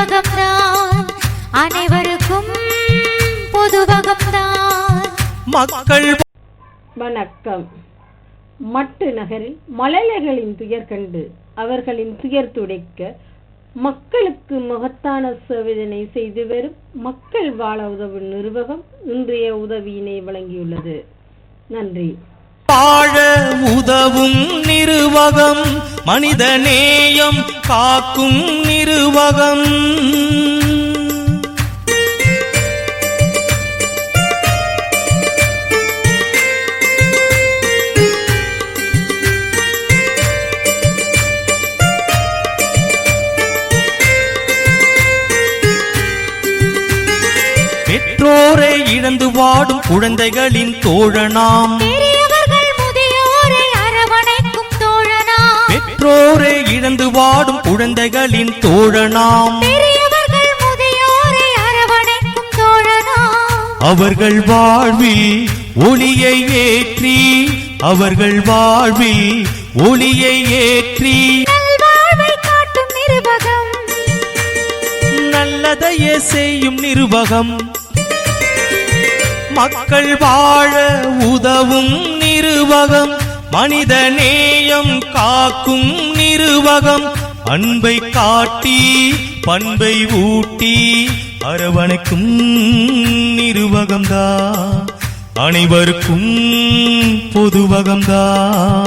நிருவகம்தான் அனைவருக்கும் பொதுவகம்தான். மக்கள் வணக்கம். மட்டு நகரில் மழலைகளின் துயர் கண்டு அவர்களின் துயர் துடைக்க மக்களுக்கு மகத்தான சேவைதனை செய்து வரும் மக்கள் வாழ உதவும் நிர்வாகம் இன்றைய உதவியினை வழங்கியுள்ளது. நன்றி. வாழ உதவும் நிருவகம் மனித நேயம் காக்கும் நிருவகம். பெற்றோரை இழந்து வாடும் குழந்தைகளின் தோழனாம். வாடும் குழந்தைகளின் தோழனாம். அவர்கள் வாழ்வில் ஒளியை ஏற்றி அவர்கள் வாழ்வில் ஒளியை ஏற்றி. நல்லதையே செய்யும் நிர்வகம். மக்கள் வாழ உதவும் நிர்வகம். மனித நேயம் காக்கும் நிர்வகம் அன்பை காட்டி பண்பை ஊட்டி அரவணைக்கும் நிர்வகம்தான். அனைவருக்கும் பொதுவகம்தான்